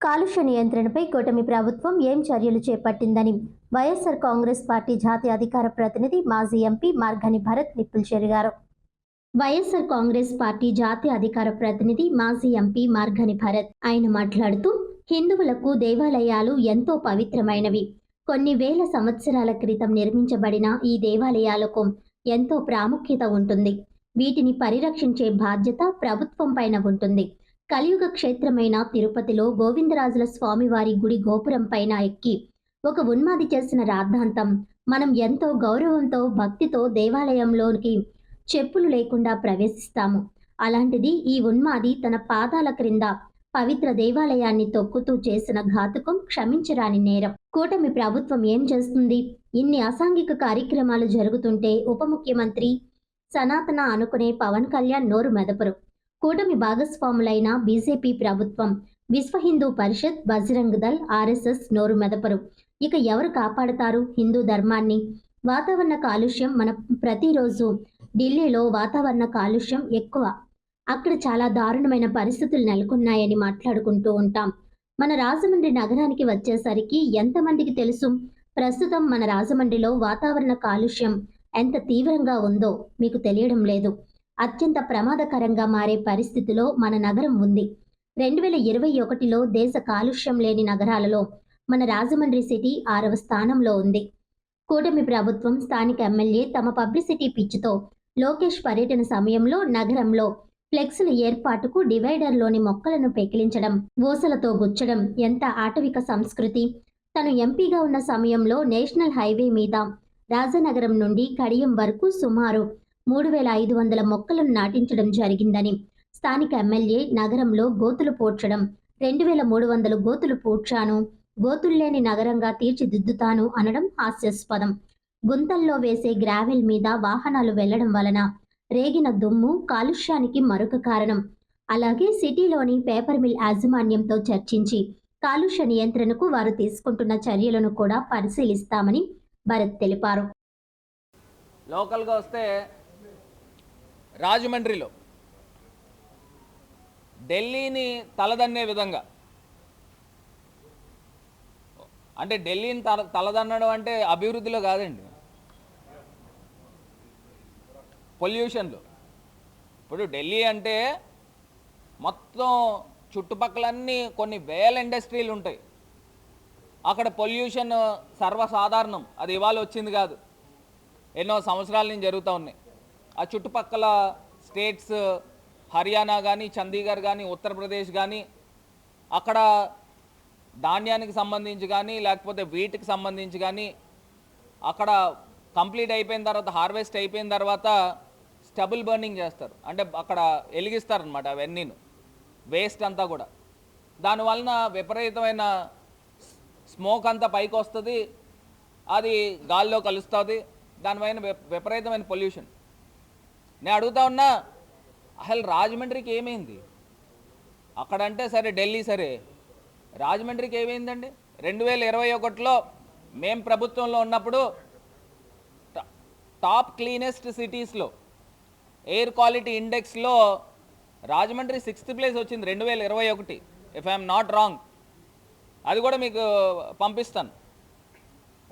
కాలుష్య నియంత్రణపై కూటమి ప్రభుత్వం ఏం చర్యలు చేపట్టిందని వైఎస్ఆర్ కాంగ్రెస్ పార్టీ జాతీయ అధికార ప్రతినిధి మాజీ ఎంపీ మార్గని భరత్ నిప్పులు చెరిగారు. వైఎస్ఆర్ కాంగ్రెస్ పార్టీ జాతీయ అధికార ప్రతినిధి మాజీ ఎంపీ మార్గని భరత్ ఆయన మాట్లాడుతూ హిందువులకు దేవాలయాలు ఎంతో పవిత్రమైనవి. కొన్ని వేల సంవత్సరాల క్రితం నిర్మించబడిన ఈ దేవాలయాలకు ఎంతో ప్రాముఖ్యత ఉంటుంది. వీటిని పరిరక్షించే బాధ్యత ప్రభుత్వం పైన ఉంటుంది. కలియుగ క్షేత్రమైన తిరుపతిలో గోవిందరాజుల స్వామివారి గుడి గోపురం పైన ఎక్కి ఒక ఉన్మాది చేసిన రాద్ధాంతం. మనం ఎంతో గౌరవంతో భక్తితో దేవాలయంలోకి చెప్పులు లేకుండా ప్రవేశిస్తాము. అలాంటిది ఈ ఉన్మాది తన పాదాల క్రింద పవిత్ర దేవాలయాన్ని తొక్కుతూ చేసిన ఘాతుకం క్షమించరాని నేరం. కూటమి ప్రభుత్వం ఏం చేస్తుంది? ఇన్ని అసాంఘిక కార్యక్రమాలు జరుగుతుంటే ఉప ముఖ్యమంత్రి సనాతన అనుకునే పవన్ కళ్యాణ్ నోరు మెదపరు. కూటమి భాగస్వాములైన బీజేపీ ప్రభుత్వం విశ్వ హిందూ పరిషత్ బజరంగ్ దల్ ఆర్ఎస్ఎస్ నోరు మెదపరు. ఇక ఎవరు కాపాడతారు హిందూ ధర్మాన్ని? వాతావరణ కాలుష్యం మన ప్రతిరోజు ఢిల్లీలో వాతావరణ కాలుష్యం ఎక్కువ. అక్కడ చాలా దారుణమైన పరిస్థితులు నెలకొన్నాయని మాట్లాడుకుంటూ ఉంటాం. మన రాజమండ్రి నగరానికి వచ్చేసరికి ఎంతమందికి తెలుసు? ప్రస్తుతం మన రాజమండ్రిలో వాతావరణ కాలుష్యం ఎంత తీవ్రంగా ఉందో మీకు తెలియడం లేదు. అత్యంత ప్రమాదకరంగా మారే పరిస్థితిలో మన నగరం ఉంది. రెండు వేల ఇరవై ఒకటిలో దేశ కాలుష్యం లేని నగరాలలో మన రాజమండ్రి సిటీ ఆరవ స్థానంలో ఉంది. కూటమి ప్రభుత్వం స్థానిక ఎమ్మెల్యే తమ పబ్లిసిటీ పిచ్చితో లోకేష్ పర్యటన సమయంలో నగరంలో ఫ్లెక్సుల ఏర్పాటుకు డివైడర్లోని మొక్కలను పెకిలించడం ఊసలతో గుచ్చడం ఎంత ఆటవిక సంస్కృతి! తను ఎంపీగా ఉన్న సమయంలో నేషనల్ హైవే మీద రాజనగరం నుండి కడియం వరకు సుమారు మూడు వేల ఐదు వందల మొక్కలను నాటించడం జరిగిందని స్థానిక ఎమ్మెల్యే నగరంలో గోతులు పోడ్చడం రెండు వేల మూడు వందలు గోతులు పూడ్చాను గోతుల్లేని నగరంగా తీర్చిదిద్దుతాను అనడం హాస్యాస్పదం. గుంతల్లో వేసే గ్రావెల్ మీద వాహనాలు వెళ్ళడం వలన రేగిన దుమ్ము కాలుష్యానికి మరొక కారణం. అలాగే సిటీలోని పేపర్ మిల్ యాజమాన్యంతో చర్చించి కాలుష్య నియంత్రణకు వారు తీసుకుంటున్న చర్యలను కూడా పరిశీలిస్తామని భరత్ తెలిపారు. లోకల్గా వస్తే రాజమండ్రిలో ఢిల్లీని తలదన్నే విధంగా. అంటే ఢిల్లీని తల తలదన్నడం అంటే అభివృద్ధిలో కాదండి. పొల్యూషన్లో. ఇప్పుడు ఢిల్లీ అంటే మొత్తం చుట్టుపక్కలన్నీ కొన్ని వేల ఇండస్ట్రీలు ఉంటాయి. అక్కడ పొల్యూషన్ సర్వసాధారణం. అది ఇవాళ వచ్చింది కాదు. ఎన్నో సంవత్సరాల నుంచి జరుగుతూ ఉన్నాయి. ఆ చుట్టుపక్కల స్టేట్స్ హర్యానా కానీ చండీగఢ్ కానీ ఉత్తరప్రదేశ్ కానీ అక్కడ ధాన్యానికి సంబంధించి కానీ లేకపోతే వీటికి సంబంధించి కానీ అక్కడ కంప్లీట్ అయిపోయిన తర్వాత హార్వెస్ట్ అయిపోయిన తర్వాత స్టబుల్ బర్నింగ్ చేస్తారు. అంటే అక్కడ వెలిగిస్తారు అనమాట అవన్నీను. వేస్ట్ అంతా కూడా. దానివలన విపరీతమైన స్మోక్ అంతా పైకి వస్తుంది అది గాల్లో కలుస్తుంది. దానిపైన విపరీతమైన పొల్యూషన్. నేను అడుగుతా ఉన్నా అసలు రాజమండ్రికి ఏమైంది? అక్కడంటే సరే ఢిల్లీ సరే. రాజమండ్రికి ఏమైందండి? రెండు వేల ఇరవై ఒకటిలో మేం ప్రభుత్వంలో ఉన్నప్పుడు టాప్ క్లీనెస్ట్ సిటీస్లో ఎయిర్ క్వాలిటీ ఇండెక్స్లో రాజమండ్రి సిక్స్త్ ప్లేస్ వచ్చింది రెండు వేల ఇరవై ఒకటి ఇఫ్ ఐఎమ్ నాట్ రాంగ్ అది కూడా మీకు పంపిస్తాను.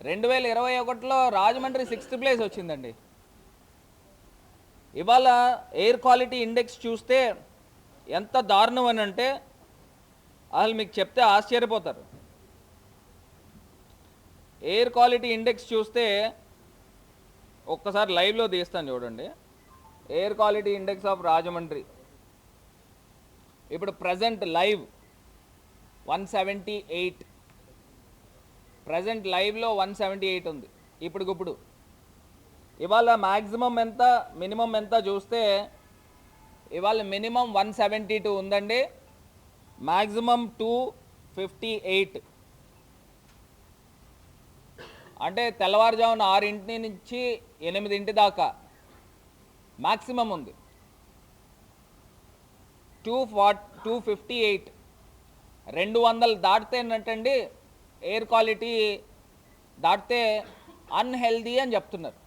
రెండు వేల ఇరవై ఒకటిలో రాజమండ్రి సిక్స్త్ ప్లేస్ వచ్చిందండి. ఇవాళ ఎయిర్ క్వాలిటీ ఇండెక్స్ చూస్తే ఎంత దారుణం అని అంటే అసలు మీకు చెప్తే ఆశ్చర్యపోతారు. ఎయిర్ క్వాలిటీ ఇండెక్స్ చూస్తే ఒక్కసారి లైవ్లో తీస్తాను చూడండి. Air quality index of Rajahmundry. ఇప్పుడు present live one seventy eight present లైవ్లో వన్ సెవెంటీ ఎయిట్ ఉంది ఇప్పటికిప్పుడు ఇవాళ మ్యాక్సిమం ఎంత మినిమం ఎంత చూస్తే ఇవాళ మినిమం వన్ సెవెంటీ టూ ఉందండి. మ్యాక్సిమం టూ ఫిఫ్టీ ఎయిట్ అంటే తెల్లవారుజామున ఆరింటి నుంచి ఎనిమిదింటి దాకా మ్యాక్సిమం ఉంది. Two four two fifty eight రెండు వందలు దాటితే ఏంటంటే ఎయిర్ క్వాలిటీ దాటితే అన్హెల్దీ అని చెప్తున్నారు.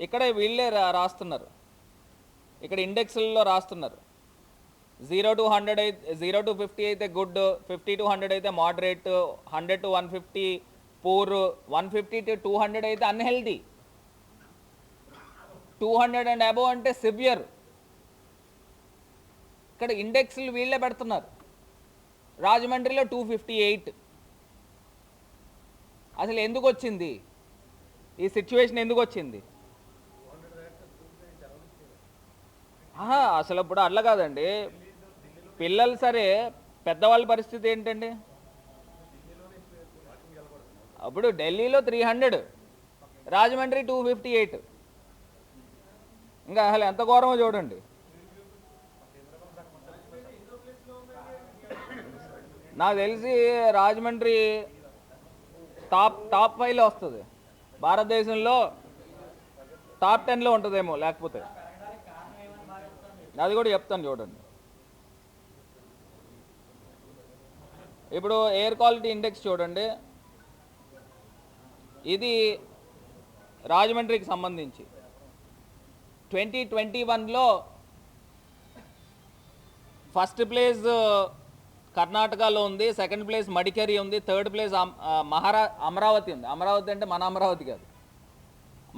ఇక్కడ వీళ్ళే రా- రాస్తున్నారు. ఇక్కడ ఇండెక్స్లలో రాస్తున్నారు. జీరో టు హండ్రెడ్ అయితే జీరో టు ఫిఫ్టీ అయితే గుడ్ ఫిఫ్టీ టు హండ్రెడ్ అయితే moderate hundred to one fifty poor one fifty to two hundred అయితే unhealthy two hundred and above అంటే సివియర్ ఇక్కడ ఇండెక్స్లు వీళ్ళే పెడుతున్నారు. రాజమండ్రిలో టూ ఫిఫ్టీ ఎయిట్. అసలు ఎందుకు వచ్చింది? ఈ సిచ్యువేషన్ ఎందుకు వచ్చింది? అసలు ఇప్పుడు అట్లా కాదండి. పిల్లలు సరే పెద్దవాళ్ళ పరిస్థితి ఏంటండి? అప్పుడు ఢిల్లీలో three hundred Rajahmundry two fifty eight. ఇంకా అసలు ఎంత ఘోరమో చూడండి. నాకు తెలిసి రాజమండ్రి టాప్ టాప్ ఫైవ్లో వస్తుంది. భారతదేశంలో టాప్ టెన్లో ఉంటుందేమో లేకపోతే. అది కూడా చెప్తాను చూడండి. ఇప్పుడు ఎయిర్ క్వాలిటీ ఇండెక్స్ చూడండి. ఇది రాజమండ్రికి సంబంధించి. ట్వంటీ ట్వంటీ వన్లో ఫస్ట్ ప్లేస్ కర్ణాటకలో ఉంది సెకండ్ ప్లేస్ మడికేరి ఉంది థర్డ్ ప్లేస్ మహారా అమరావతి ఉంది. అమరావతి అంటే మన అమరావతి కాదు.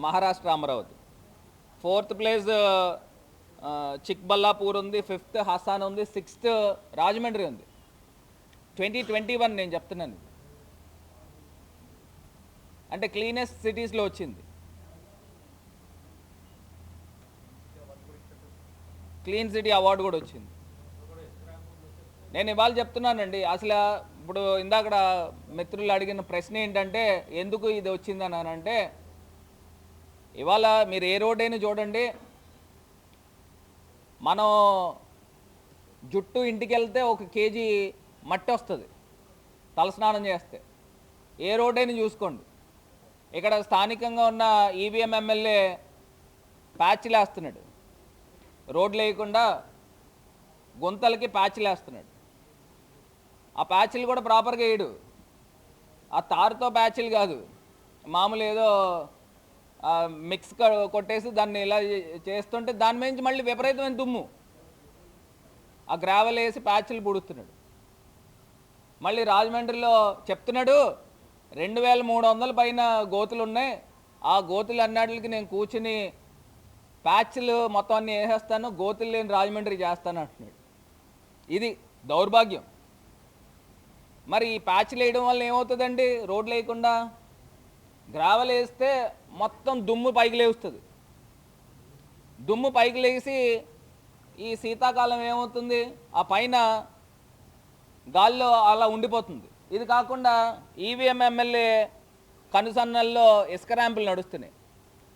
మహారాష్ట్ర అమరావతి. ఫోర్త్ ప్లేస్ చిక్బల్లాపూర్ ఉంది ఫిఫ్త్ హాసాన్ ఉంది సిక్స్త్ రాజమండ్రి ఉంది. ట్వంటీ ట్వంటీ వన్ నేను చెప్తున్నాను. అంటే క్లీనెస్ట్ సిటీస్లో వచ్చింది. క్లీన్ సిటీ అవార్డు కూడా వచ్చింది. నేను ఇవాళ చెప్తున్నానండి అసలు ఇప్పుడు ఇందాక మిత్రులు అడిగిన ప్రశ్న ఏంటంటే ఎందుకు ఇది వచ్చిందని అని అంటే ఇవాళ మీరు ఏ రోడ్ అయినా చూడండి మనం జుట్టు ఇంటికి వెళ్తే ఒక కేజీ మట్టి వస్తుంది. తలస్నానం చేస్తే. ఏ రోడ్డైనా చూసుకోండి. ఇక్కడ స్థానికంగా ఉన్న ఈవీఎం ఎమ్మెల్యే ప్యాచ్లు వేస్తున్నాడు రోడ్లు వేయకుండా గుంతలకి ప్యాచ్లు వేస్తున్నాడు ఆ ప్యాచ్లు కూడా ప్రాపర్గా వేయడు. ఆ తారుతో ప్యాచ్లు కాదు. మామూలు ఏదో మిక్స్ కొట్టేసి దాన్ని ఇలా చేస్తుంటే దాని మీద నుంచి మళ్ళీ విపరీతమైన దుమ్ము. ఆ గ్రావెల్ వేసి ప్యాచ్లు పుడుతున్నాడు మళ్ళీ రాజమండ్రిలో చెప్తున్నాడు రెండు వేల మూడు వందల పైన గోతులు ఉన్నాయి. ఆ గోతులు అన్నాటికి నేను కూర్చుని ప్యాచ్లు మొత్తం అన్ని వేసేస్తాను గోతులు లేని రాజమండ్రి చేస్తాను అంటున్నాడు. ఇది దౌర్భాగ్యం. మరి ఈ ప్యాచ్లు వేయడం వల్ల ఏమవుతుందండి? రోడ్లు వేయకుండా గ్రావెల్ వేస్తే మొత్తం దుమ్ము పైకి లేస్తుంది దుమ్ము పైకి లేచి ఈ శీతాకాలం ఏమవుతుంది? ఆ పైన గాల్లో అలా ఉండిపోతుంది. ఇది కాకుండా ఈవీఎం ఎమ్మెల్యే కనుసన్నల్లో ఇసుక ర్యాంపులు నడుస్తున్నాయి.